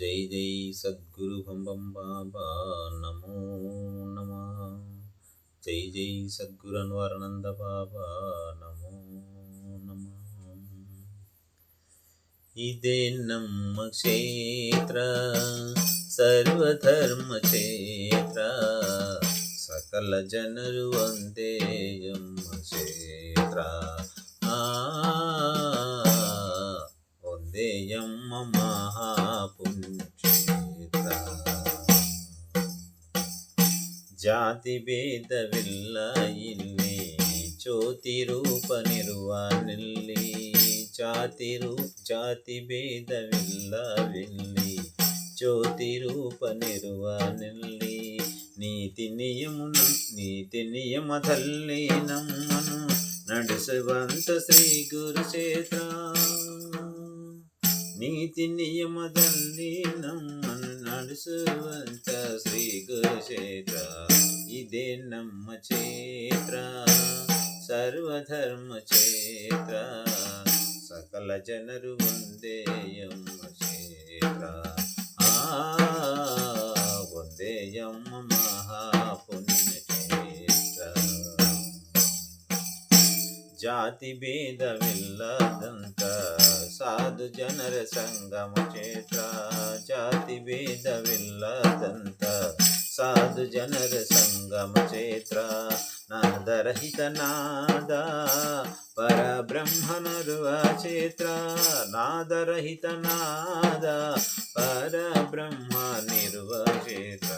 జై జై సద్గురు బంబం బాబా నమో నమ. జై జై సద్గురు అన్వరనంద బాబా నమో నమ. ఇదే నమ్మ క్షేత్ర సర్వధర్మ క్షేత్ర సకల జనరు వందేయమ్మ క్షేత్ర. ఆ వందేయమ్మ మహా ಜಾತಿ ಭೇದವಿಲ್ಲ ಇಲ್ಲಿ ಜ್ಯೋತಿ ರೂಪನಿರುವ ನಿಲ್ಲಿ ಜಾತಿ ರೂ ಜಾತಿ ಭೇದವಿಲ್ಲವಿಲ್ಲಿ ಜ್ಯೋತಿ ರೂಪನಿರುವ ನಿಲ್ಲಿ ನೀತಿ ನಿಯಮನು ನೀತಿ ನಿಯಮದಲ್ಲಿ ನಮ್ಮನು ನಡೆಸುವಂತ ಶ್ರೀ ಗುರುಕ್ಷೇತ್ರ ನೀತಿ ನಿಯಮದಲ್ಲಿ ನಮ್ಮನ್ನು ನಡೆಸುವಂತ ಶ್ರೀ ಗುರುಕ್ಷೇತ್ರ ಇದೇ ನಮ್ಮ ಕ್ಷೇತ್ರ దేన్నమ్మ చేత్ర సర్వధర్మ చేత్ర సకల జనరు వందేయమ్మ చేత్ర ఆ వందేయమ్మ మహాపుణ్య చేత్ర జాతి భేద విల్లదంత సాధు జనర సంగమ చేత్ర జాతి భేద భేదమిల్లదంత ಭೇದವಿಲ್ಲದಂತ ಸಾಧು ಜನರ ಸಂಗಮ ಕ್ಷೇತ್ರ ನಾದರಹಿತ ನಾದ ಪರಬ್ರಹ್ಮನರುವ ಕ್ಷೇತ್ರ ನಾದರಹಿತ ನಾದ ಪರಬ್ರಹ್ಮನಿರುವ ಕ್ಷೇತ್ರ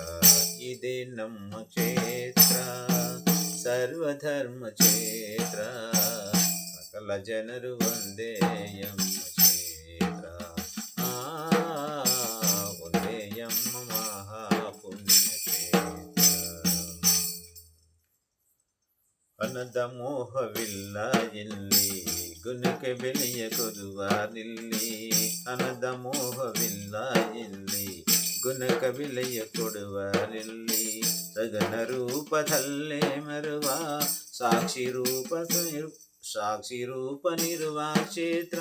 ಇದೇ ನಮ್ಮ ಕ್ಷೇತ್ರ ಸರ್ವಧರ್ಮ ಕ್ಷೇತ್ರ ಸಕಲ ಜನರು ಒಂದೇ ಎಮ್ಮ ಹಣದ ಮೋಹವಿಲ್ಲ ಇಲ್ಲಿ ಗುಣಕ್ಕೆ ಬೆಲೆಯ ಕೊಡುವ ನಿಲ್ಲಿ ಹಣದ ಮೋಹವಿಲ್ಲ ಇಲ್ಲಿ ಗುಣಕ ಬೆಲೆಯ ಕೊಡುವರಿಲ್ಲಿ ಸಗನ ರೂಪದಲ್ಲೇ ಮರುವ ಸಾಕ್ಷಿ ರೂಪ ಸಾಕ್ಷಿ ರೂಪನಿರುವ ಕ್ಷೇತ್ರ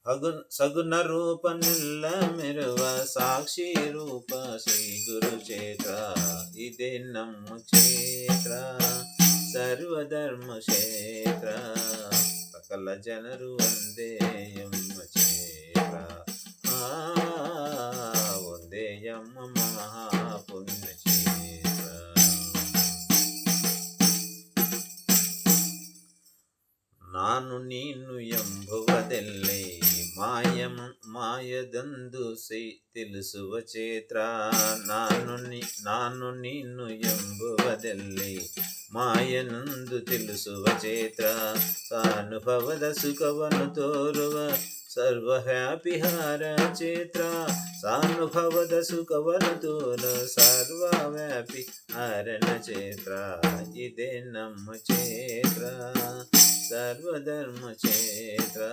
ಹ- ಹಗುನ್ ಸಗುಣ ರೂಪನೆಲ್ಲ ಮೆರುವ ಸಾಕ್ಷಿ ರೂಪ ಶ್ರೀ ಗುರು ಕ್ಷೇತ್ರ ಇದೇ ನಮ್ಮ ಕ್ಷೇತ್ರ ಸರ್ವಧರ್ಮ ಕ್ಷೇತ್ರ ಸಕಲ ಜನರು ಒಂದೇ ಎಮ್ಮ ನಾನು ನೀನು ಎಂಬುವುದೆಲ್ಲಿ ಮಾಯ ಮಾಯದಂದು ಸೈ ತಿಳಿಸುವ ಕ್ಷೇತ್ರ ನಾನು ನೀ ನಾನು ನೀನು ಎಂಬುವುದೆಲ್ಲಿ ಮಾಯನೊಂದು ತಿಳಿಸುವ ಕ್ಷೇತ್ರ ಸಾನುಭವದ ಸುಖವನ್ನು ತೋರುವ सर्वव्यापिहार चेत्रा सानुभवद सुखवरदूर सर्वव्यापि हरण चेत्रा इदे नम चेत्रा सर्वधर्म चेत्रा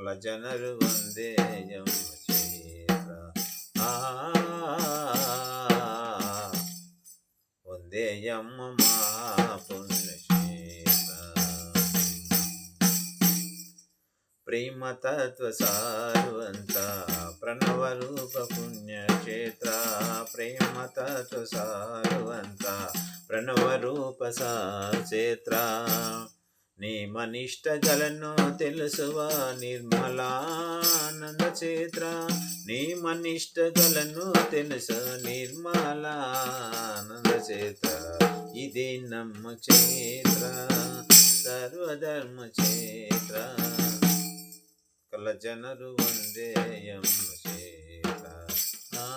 सकल जनरु वन्दे यम चेत्रा वन्दे यम मा ಪ್ರೇಮ ತತ್ವ ಸಾರುವಂತ ಪ್ರಣವ ರೂಪ ಪುಣ್ಯ ಕ್ಷೇತ್ರ ಪ್ರೇಮ ತತ್ವ ಸಾರುವಂತ ಪ್ರಣವ ರೂಪ ಸಾ ಕ್ಷೇತ್ರ ನಿಮ್ಮನಿಷ್ಟಗಳನ್ನು ತಿಳಿಸುವ ನಿರ್ಮಲಾನಂದ ಕ್ಷೇತ್ರ ನಿಮ್ಮನಿಷ್ಟಗಳನ್ನು ತಿಳಿಸ ನಿರ್ಮಲಾನಂದ ಕ್ಷೇತ್ರ ಇದೇ ನಮ್ಮ ಕ್ಷೇತ್ರ ಸರ್ವಧರ್ಮ ಕ್ಷೇತ್ರ ಕಲ ಜನರು ಒಂದೇ ಎಮ್ಮ ಕ್ಷೇತ್ರ ಆ,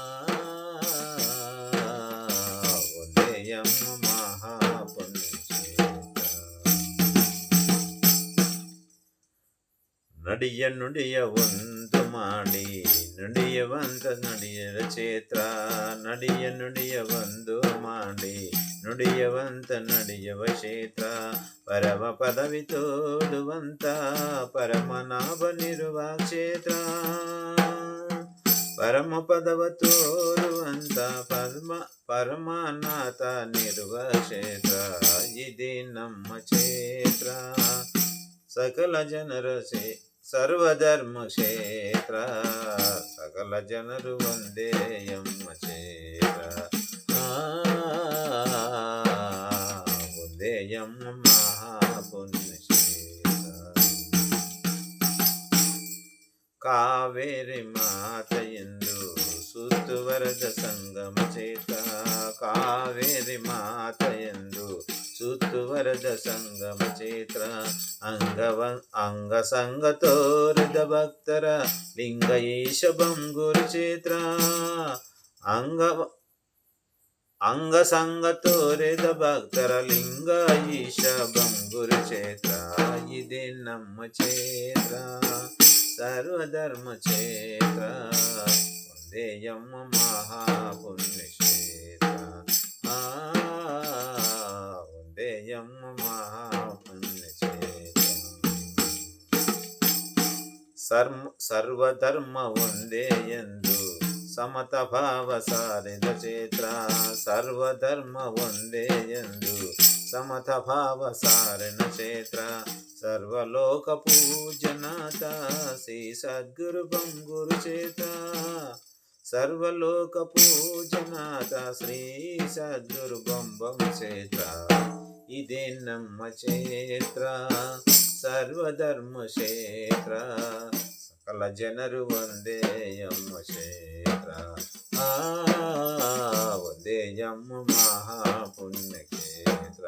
ಒಂದೇ ಎಮ್ಮ ಮಹಾಪುಣ್ಯ ಕ್ಷೇತ್ರ ನಡಿಯ ನುಡಿಯ ಒಂದು ಮಾಡಿ ನುಡಿಯವಂತ ನುಡಿಯರ ಕ್ಷೇತ್ರ ನಡಿಯ ನುಡಿಯ ಒಂದು ಮಾಡಿ ನುಡಿಯವಂತ ನಡೆಯವ ಕ್ಷೇತ್ರ ಪರಮ ಪದವಿ ತೋಡುವಂತ ಪರಮನಾಭನಿರುವ ಕ್ಷೇತ್ರ ಪರಮ ಪದವ ತೋರುವಂತ ಪರಮ ಪರಮನಾಥನಿರುವ ಕ್ಷೇತ್ರ ಇದೇ ನಮ್ಮ ಕ್ಷೇತ್ರ ಸಕಲ ಜನರ ಸೇ ಸರ್ವಧರ್ಮ ಕ್ಷೇತ್ರ ಸಕಲ ಜನರು ಒಂದೇ ಎಮ್ಮ ಕ್ಷೇತ್ರ వందేయమ్మ మహాపుణ్యక్షేత్ర కావేరి మాత ఎందు సుతువరద సంగమ చేత. కావేరి మాత ఎందు సుతువరద సంగమ చేత. అంగవ అంగ సంగతో సంగతోరద భక్తర లింగ ఈశ బంగురు చేత. అంగ అంగ సంగతోరెద భక్తర లింగ ఈశ బంగురు చేత్ర ఇది నమ్మ చేత్ర సర్వధర్మ క్షేత్ర వందేయమ్మ మహాపుణ్యక్షేత్ర. ఆ, వందేయమ్మ మహాపుణ్యక్షేత్ర. సర్మ సర్వధర్మ వందేయందు సమత భావ సారిద చేత్ర సర్వధర్మ వందేయందు సమత భావ సారిన క్షేత్ర సర్వలోక పూజనాత శ్రీ సద్గురు బంగురు చేత సర్వలోక పూజనాథ శ్రీ సద్గురు బంబం చేత ఇదే నమ్మ చేత్ర సర్వధర్మ క్షేత్ర సకల జనరు వందేయమ్మ క్షేత్ర. ఆ వందేయమ్మ మహాపుణ్యక్షేత్ర.